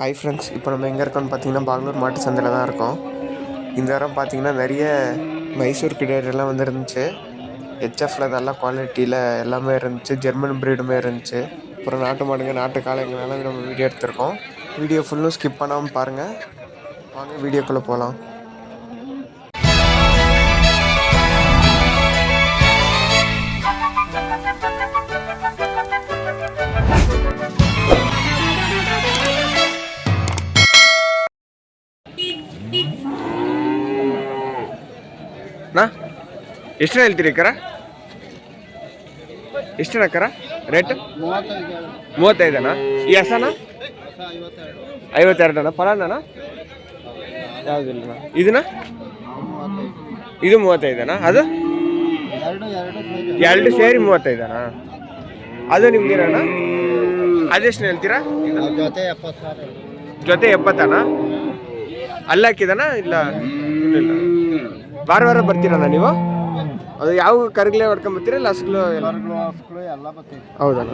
Hi friends இப்போ நம்ம எங்கே இருக்கோம்னு பார்த்தீங்கன்னா பாகலூர் மாட்டு சந்தையில் தான் இருக்கோம். இந்த வாரம் பார்த்தீங்கன்னா நிறைய மைசூர் கிடையெல்லாம் வந்து இருந்துச்சு ஹெச்எஃப்ல நல்ல குவாலிட்டியில் எல்லாமே இருந்துச்சு. ஜெர்மன் ப்ரீடுமே இருந்துச்சு. அப்புறம் நாட்டு மாடுங்க நாட்டு காளைங்களாம் நம்ம வீடியோ எடுத்திருக்கோம். வீடியோ ஃபுல்லும் ஸ்கிப் பண்ணாமல் பாருங்கள் வாங்க வீடியோக்குள்ளே போகலாம் ಎಷ್ಟು ಹೇಳ್ತೀರಿ ಕರ? ಎಷ್ಟು ಕರ? ರೇಟ್ ಮೂವತ್ತೈದನಾ? ಈ ಹಸನ? ಐವತ್ತೆರಡನ? ಫಲಾನನ? ಯಾವುದಿಲ್ಲ ಇದನ್ನ? ಇದು ಮೂವತ್ತೈದನಾ? ಅದು? ಎರಡು ಸೇರಿ ಮೂವತ್ತೈದನಾ? ಅದು ನಿಮ್ದಿರಣ ಅದೆಷ್ಟು ಹೇಳ್ತೀರಾ? ಜೊತೆ ಎಪ್ಪತ್ತನ? ಅಲ್ಲಿ ಹಾಕಿದನ ಇಲ್ಲ? ಇಲ್ಲ. ವಾರ ವಾರ ಬರ್ತೀರಣ್ಣ ನೀವು? ಅದು ಯಾವ ಕರ್ಗಲೆ ಹೊಡ್ಕೊಂಡ್ ಬರ್ತೀರಾ ಇಲ್ಲ ಹಸ್ಗಳು ಎಲ್ಲ? ಹೌದಲ್ಲ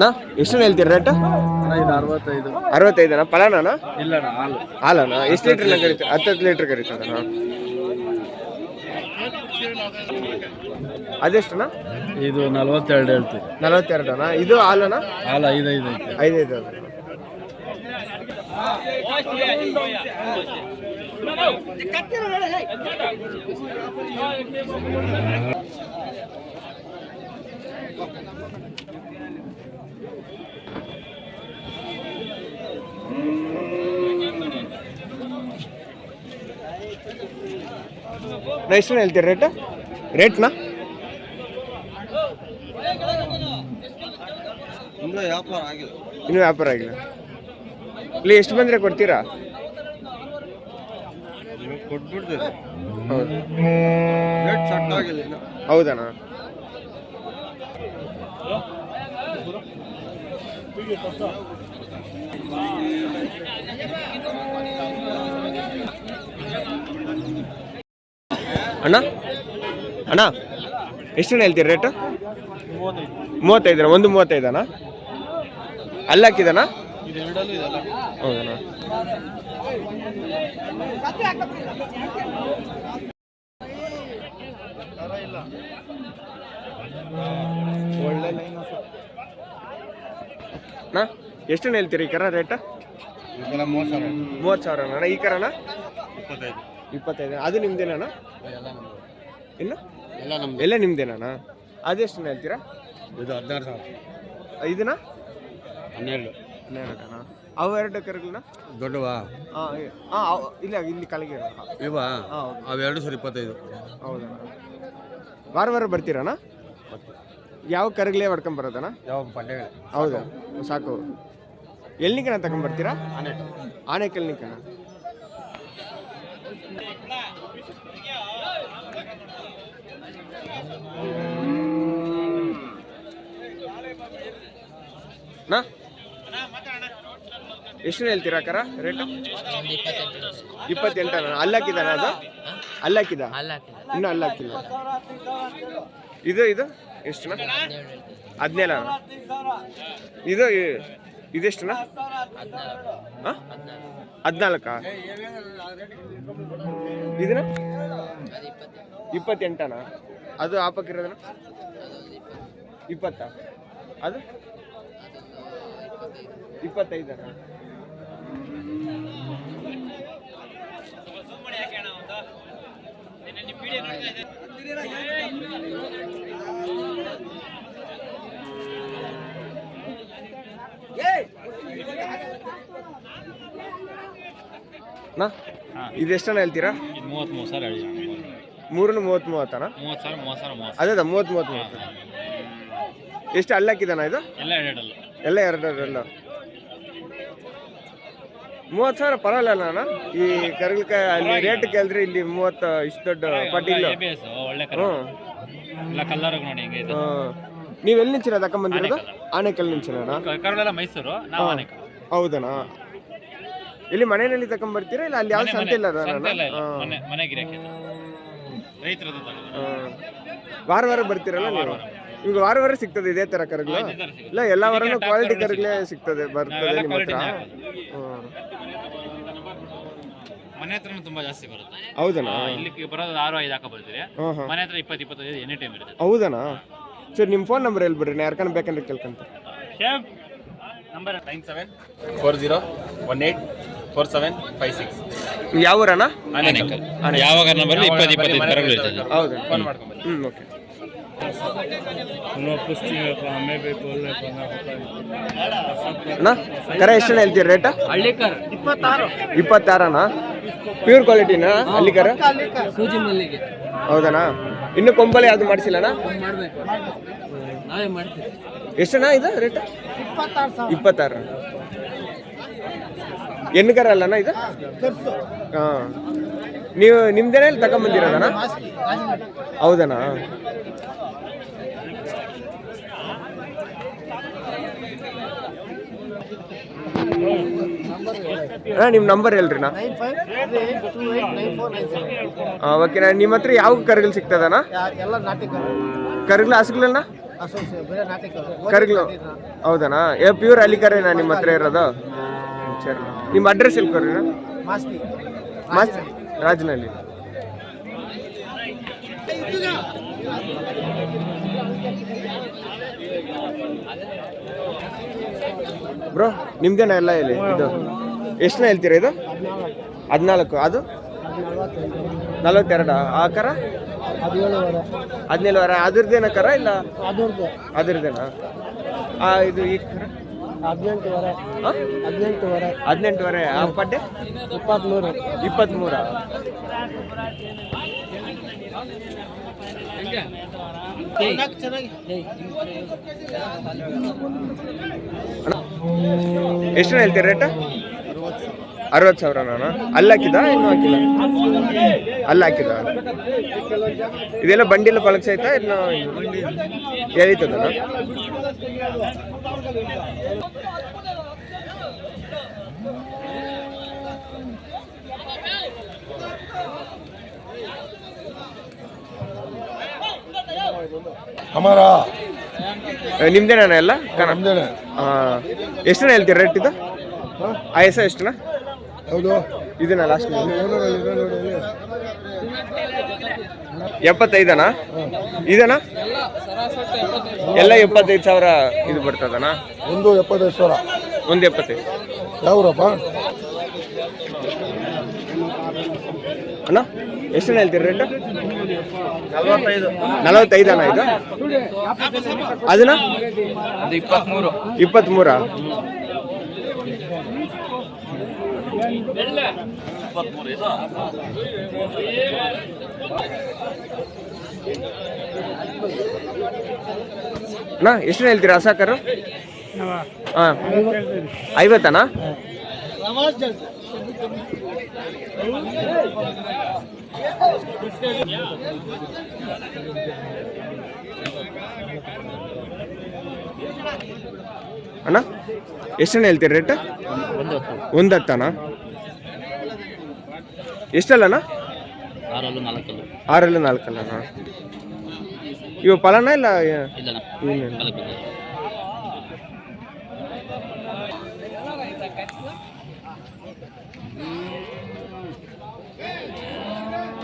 ನಾ ಎಷ್ಟು ಹೇಳ್ತೀರಿ ರೇಟ್ ಅರವತ್ತೈದು. ಅರವತ್ತೈದನ? ಫಲಾನನ ಇಲ್ಲ ಹಾಲು. ಹಾಲನ? ಎಷ್ಟು ಲೀಟರ್ ಕರೀತಾರೆ ಹತ್ತು ಹತ್ತು ಲೀಟ್ರ್ ಕರೀತದಣ್ಣ ಅದೆಷ್ಟನ ಇದು ನಲವತ್ತೆರಡು ಹೇಳ್ತೀವಿ. ನಲವತ್ತೆರಡನ? ಇದು ಹಾಲನ? ಹಾಲ ಐದೈದು ಐದೈದು ಎಷ್ಟು ಹೇಳ್ತೀರಿ ರೇಟ್ ರೇಟ್ನಾ ಇನ್ನೂ ವ್ಯಾಪಾರ ಆಗಿಲ್ಲ. ಇನ್ನೂ ವ್ಯಾಪಾರ ಆಗಿಲ್ಲ. ಇಲ್ಲಿ ಎಷ್ಟು ಬಂದರೆ ಕೊಡ್ತೀರಾ? ಹೌದಣ್ಣ. ಅಣ್ಣ? ಅಣ್ಣ ಎಷ್ಟು ಹೇಳ್ತೀರಿ ರೇಟು ಮೂವತ್ತೈದು. ಒಂದು ಮೂವತ್ತೈದಣ್ಣ ಅಲ್ಲಿ ಹಾಕಿದನ ಇದು ಎರಡಲ್ಲೂ ಇದೆಲ್ಲ ಹೌದಣ್ಣ? ಒಳ್ಳೆ ಲೈನ್ ಅಣ್ಣ ಎಷ್ಟು ಹೇಳ್ತೀರಿ ಈ ಕರ ರೇಟ್ ಮೂವತ್ತು ಸಾವಿರ ಅಣ್ಣ ಈ ಕರನ? ಇಪ್ಪತ್ತೈದು. ಅದು ನಿಮ್ದೇನಣ್ಣ? ಇಲ್ಲ ಎಲ್ಲ ನಮ್ದು ಎಲ್ಲ ನಿಮ್ದೇನಣ್ಣ ಅದೆಷ್ಟು ಹೇಳ್ತೀರಾ? ಇದು ಹದಿನಾರು ಸಾವಿರ. ಇದನ್ನ ಹನ್ನೆರಡು. ಹನ್ನೆರಡಣ್ಣ ಅವು ಎರಡು ಕರುಗಳನ್ನ? ದೊಡ್ಡವಾ? ಹಾಂ ಹಾಂ ಇಲ್ಲ ಇಲ್ಲಿ ಕಲೆಗೆ ಇವ? ಅವೆರಡು ಸರಿ ಇಪ್ಪತ್ತೈದು. ವಾರ ವಾರ ಬರ್ತೀರಣ್ಣ ಯಾವ ಕರಗಲೇ ಹೊಡ್ಕೊಂಡ್ ಬರೋದಣ್ಣ ಯಾವ ಪಡ್ಡೆಗಳು ಹೌದಾ ಸಾಕು. ಎಲ್ಲಿಕನ ಆನೆ ಆನೆ ಆನೆಕಲ್ನಿಕನ ನಾ? ಎಷ್ಟು ಹೇಳ್ತೀರಾ ಕರ ರೇಟು? ಇಪ್ಪತ್ತೆಂಟನ ಅಲ್ಲಾಕಿದಾನ ಅದು? ಅಲ್ಲಾಕಿದ ಇನ್ನು ಅಲ್ಲಾಕಿಲ್ಲ ಇದು ಇದು? ಎಷ್ಟು ಹದಿನೇಳ? ಇದು ಇದೆಷ್ಟು ಹಾಂ ಇದನ್ನ? ಇಪ್ಪತ್ತೆಂಟನ? ಅದು ಆಪಕ್ಕಿರೋದನ ಇಪ್ಪತ್ತ? ಅದು? ಇಪ್ಪತ್ತೈದನ ನಾ ಇದೆಷ್ಟನ ಹೇಳ್ತೀರಾ? ಇದು ಮೂವತ್ ಮೂವತ್ತಾನ ಸಾವಿರ ಹೇಳಿ ಮೂರನ್ನು ಮೂವತ್ತು ಮೂವತ್ತನ ಮೂವತ್ತು ಸಾವಿರ ಮೂವತ್ತು ಸಾವಿರ ಮೂವತ್ತು ಅದೇ ಮೂವತ್ತು ಮೂವತ್ತು ಮೂವತ್ತು ಎಷ್ಟು ಅಲ್ಲಾಕಿದಾನ ಇದು? ಎಲ್ಲ ಎರಡಲ್ಲ ಎಲ್ಲ ಎರಡರಲ್ಲ. ಮೂವತ್ತು ಸಾವಿರ ಪರವಾಗಿಲ್ಲ ಅಣ್ಣ ಈ ಕರಗಲ್ಕಾಯಿ ಅಲ್ಲಿ ರೇಟ್ ಕೇಳಿದ್ರೆ ಇಲ್ಲಿ ಮೂವತ್ತು ಇಷ್ಟು ದೊಡ್ಡ ಪಟ್ಟಿಲ್ಲ ಹ್ಞೂ ನೋಡಿ ಹಿಂಗೆ ಇದು. ನೀವು ಎಲ್ಲಿ ನಿಂಚಿನ ತಕೊಂಬಂದಿರೋದು ಆನೆಕಲ್ ನಿಂಚಿರೋಣ ಮೈಸೂರು? ಹೌದಣ್ಣ ಇಲ್ಲಿ ಮನೆಯಲ್ಲಿ ತಕೊಂಬರ್ತೀರಾ? ಇಲ್ಲ ಅಲ್ಲಿ ಯಾವ ಸಂತೆ ಇಲ್ಲ. ವಾರ ವಾರ ಬರ್ತೀರಲ್ಲ ನೀವು? ಈಗ ವಾರ ವಾರ ಸಿಗ್ತದೆ ಇದೇ ತರ ಸಿಗುತ್ತೆ. ಇಲ್ಲ ಎಲ್ಲ ವಾರನೂ ಕ್ವಾಲಿಟಿ ಕರಗಳೇ ಸಿಗ್ತದೆ ಬರ್ತದೆ ನಿಮ್ಮ ಹತ್ರ. ಮನೆ ಹತ್ರನೂ ತುಂಬಾ ಜಾಸ್ತಿ ಬರುತ್ತೆ. ಹೌದನಾ? ಇಲ್ಲಿ ಇಲ್ಲಿಗೆ ಬರೋದು ಆರು ಐದು ಹಾಕ ಬರ್ತೀರಿ. ಹಾಂ ಹಾಂ. ಮನೆ ಹತ್ರ ಇಪ್ಪತ್ತು ಇಪ್ಪತ್ತೈದು ಎನಿ ಟೈಮ್ ಇರುತ್ತೆ. ಹೌದನಾ? ಸರ್ ನಿಮ್ಮ ಫೋನ್ ನಂಬರ್ ಎಲ್ಲಿ ಬಿಡ್ರಿ ನಾ ಯಾರ್ಕನ ಬೇಕಂದ್ರೆ ಕೇಳ್ಕೊಂತ. Number nine seven four zero one eight four seven five six ಯಾವ ಊರಣ್ಣ? ಯಾವಾಗ ನಂಬರ್ ಇಪ್ಪತ್ತು ಇಪ್ಪತ್ತೈದು ಇರ್ತದೆ. ಹೌದಾ. ಫೋನ್ ಮಾಡ್ಕೊಂಬನ್ನಿ. ಹ್ಞೂ ಓಕೆ ಅಣ್ಣ ಕರೆ ಎಷ್ಟು ಹೇಳ್ತೀರಿ ರೇಟ್? ಹಳ್ಳಿಕರ್. ಇಪ್ಪತ್ತಾರಣ್ಣ? ಪ್ಯೂರ್ ಕ್ವಾಲಿಟಿನಾ ಅಲ್ಲಿಗಾರ? ಕರ ಸೂಜಿ ಮಲ್ಲಿಗೆ. ಹೌದಣ್ಣ ಇನ್ನು ಕೊಂಬಳಿ ಯಾವುದು ಮಾಡಿಸಿಲ್ಲಣ್ಣ ಮಾಡಬೇಕು. ನಾವೇ ಮಾಡ್ತೀವಿ. ಎಷ್ಟಣ್ಣ ಇದು ರೇಟ್? ಇಪ್ಪತ್ತಾರು ಎನ್ಕರ ಕರ ಅಲ್ಲಣ್ಣ ಇದು? ಹಾಂ ನೀವು ನಿಮ್ದೇನೆ ತಗೊಂಬಂದಿರೋದಣ್ಣ ಹೌದಣ್ಣ ಅಣ್ಣ ನಿಮ್ಮ ನಂಬರ್ ಹೇಳ್ರಿ ನಾ nine five three eight two eight nine four nine seven okay ನಿಮ್ಮ ಹತ್ರ ಯಾವ ಕರಗಳು ಸಿಗ್ತದಣ್ಣ? ಎಲ್ಲ ನಾಟಿ ಕರಗಳು. ಹಸುಗಳನ್ನ ಹೌದಣ್ಣ. ಏ ಪ್ಯೂರ್ ಅಲ್ಲಿ ಕರೆನಾ ನಿಮ್ಮ ಹತ್ರ ಇರೋದು? ಸರಿ. ನಿಮ್ಮ ಅಡ್ರೆಸ್ ಎಲ್ಲಿ ಮಾಸ್ತಿ. ಮಸ್ತ್? ರಾಜನಲ್ಲಿ ಬ್ರೋ ನಿಮ್ದೇನ ಎಲ್ಲ ಇಲ್ಲಿ ಇದು ಎಷ್ಟನ್ನ ಹೇಳ್ತೀರಾ ಇದು? ಹದಿನಾಲ್ಕು. ಅದು? ನಲವತ್ತೆರಡ? ಆ ಕರ? ಹದಿನೇಳು ವಾರ. ಅದ್ರದ್ದೇನ ಕರ ಇಲ್ಲ? ಅದ್ರದ್ದೇನ? ಆ ಇದು ಈ ಕರ? ಹದಿನೆಂಟು ವರೆ. ಹದಿನೆಂಟುವರೆ ಹದಿನೆಂಟುವರೆ ಆ ಪಡ್ಡೆ? ಇಪ್ಪತ್ತ್ಮೂರು ಇಪ್ಪತ್ತ್ಮೂರ ಎಷ್ಟು ಹೇಳ್ತೀರಿ ರೇಟ್ ಅರವತ್ತು ಸಾವಿರ ನಾನು. ಅಲ್ಲಿ ಹಾಕಿದ ಇನ್ನೂ ಹಾಕಿಲ್ಲ. ಅಲ್ಲಿ ಹಾಕಿದ ಇದೆಲ್ಲ ಬಂಡಿಲ್ಲ ಪಳಕ್ಸ್ ಆಯ್ತಾ ಇನ್ನು ಏ, ನಿಮ್ದೇನ ಎಲ್ಲ? ನಮ್ದೇನೆ ಎಷ್ಟು ಹೇಳ್ತೀರಿ ರೇಟ್ ಇದು? ಆಯಸ ಎಷ್ಟನ? ಹೌದು ಇದನ್ನ ಲಾಸ್ಟ್. ಎಪ್ಪತ್ತೈದನಾ? ಇದನಾ? ಎಲ್ಲ ಎಪ್ಪತ್ತೈದು ಸಾವಿರ ಇದು ಬರ್ತದನಾ? ಒಂದು ಎಪ್ಪತ್ತೈದು ಸಾವಿರ. ಒಂದು ಎಪ್ಪತ್ತೈದು. ಯಾವ್ರಪ್ಪ? ಅಣ್ಣ ಎಷ್ಟು ಹೇಳ್ತೀರಿ ರೇಟ್ ನಲವತ್ತೈದು. ನಲವತ್ತೈದನ ಇದು? ಅದನ್ನ? ಇಪ್ಪತ್ಮೂರು. ಇಪ್ಪತ್ತ್ಮೂರು ಅಣ್ಣ ಎಷ್ಟು ಹೇಳ್ತೀರಾ? ಹಸಾಕರು ಹಾಂ. ಐವತ್ತನಾ? ಅಣ್ಣ ಎಷ್ಟು ಹೇಳ್ತೀರಿ ರೇಟ್ ಒಂದು ಹತ್ತಣ್ಣ ಎಷ್ಟಲ್ಲಣ್ಣ ಆರಲ್ಲೂ ನಾಲ್ಕಲ್ಲು. ಇವು ಫಲನ ಇಲ್ಲ? ಏನೇನು?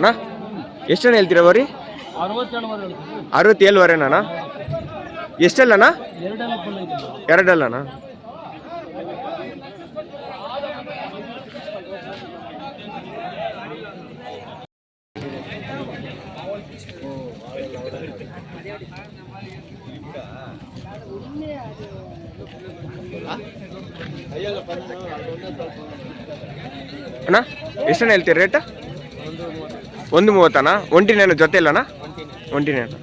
ಅಣ್ಣ ಎಷ್ಟು ಹೇಳ್ತೀರಾ ಬರೀ ಬರ್ರಿ ಅರವತ್ತೇಳು ಎಷ್ಟಲ್ಲಣ್ಣ ಎರಡಲ್ಲಣ್ಣ ಅಣ್ಣ ಎಷ್ಟು ಹೇಳ್ತೀರಿ ರೇಟ್? ಒಂದು ಮೂವತ್ತಣ್ಣ ಒಂಟಿನೇನು ಜೊತೆ ಇಲ್ಲನಾ? ಒಂಟಿನೇನು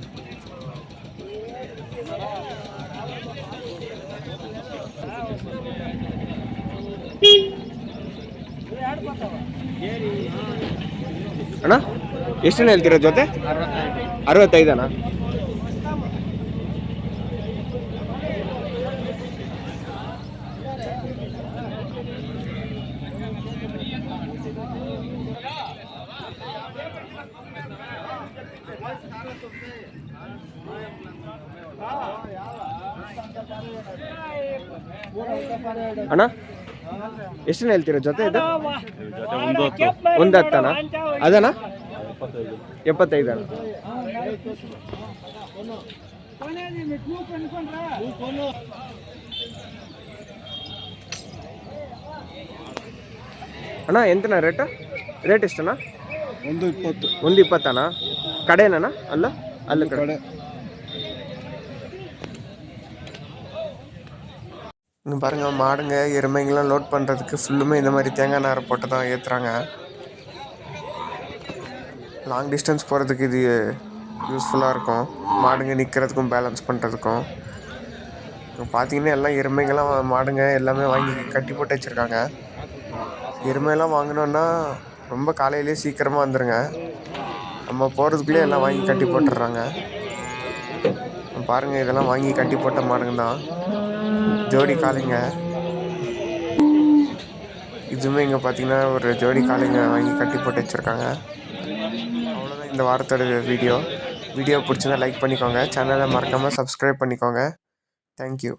ಅಣ್ಣ ಎಷ್ಟು ಹೇಳ್ತೀರ ಜೊತೆ? ಅರವತ್ತೈದಣ್ಣ ಅಣ್ಣ ಎಷ್ಟನ್ನ ಹೇಳ್ತೀರಾ? ಜೊತೆ ಇದು? ಒಂದು ಹತ್ತನ ಅದಣ್ಣ ಎಪ್ಪತ್ತೈದು. ಅಣ್ಣ ಅಣ್ಣ ಎಂತನ ರೇಟ್? ರೇಟ್ ಎಷ್ಟಣ್ಣ ಒಂದು ಇಪ್ಪತ್ತು. ಒಂದು ಇಪ್ಪತ್ತಣ್ಣ ಕಡೆನಣ್ಣ ಅಲ್ಲ ಅಲ್ಲ ಕಡೆ ಕಡೆ இங்கே பாருங்க மாடுங்க எருமைங்கெல்லாம் லோட் பண்ணுறதுக்கு ஃபுல்லுமே இந்த மாதிரி தேங்காய் நாரை போட்டு தான் ஏற்றுறாங்க லாங் டிஸ்டன்ஸ் போகிறதுக்கு இது யூஸ்ஃபுல்லாக இருக்கும் மாடுங்க நிற்கிறதுக்கும் பேலன்ஸ் பண்ணுறதுக்கும் இப்போ பார்த்தீங்கன்னா எல்லாம் எருமைங்கெல்லாம் வா- மாடுங்க எல்லாமே வாங்கி கட்டி போட்டு வச்சுருக்காங்க எருமையெல்லாம் வாங்கினோன்னா ரொம்ப காலையிலேயே சீக்கிரமாக வந்துடுங்க நம்ம போகிறதுக்குள்ளே எல்லாம் வாங்கி கட்டி போட்டுடுறாங்க. பாருங்கள் இதெல்லாம் வாங்கி கட்டி போட்ட மாடுங்க தான். ஜோடி காளைங்க. இதுவுமே இங்கே பார்த்தீங்கன்னா ஒரு ஜோடி காளைங்க வாங்கி கட்டி போட்டு வச்சுருக்காங்க. அவ்வளோதான் இந்த வாரத்தோட வீடியோ. வீடியோ பிடிச்சிருந்தா லைக் பண்ணிக்கோங்க. சேனலை மறக்காமல் சப்ஸ்கிரைப் பண்ணிக்கோங்க. தேங்க்யூ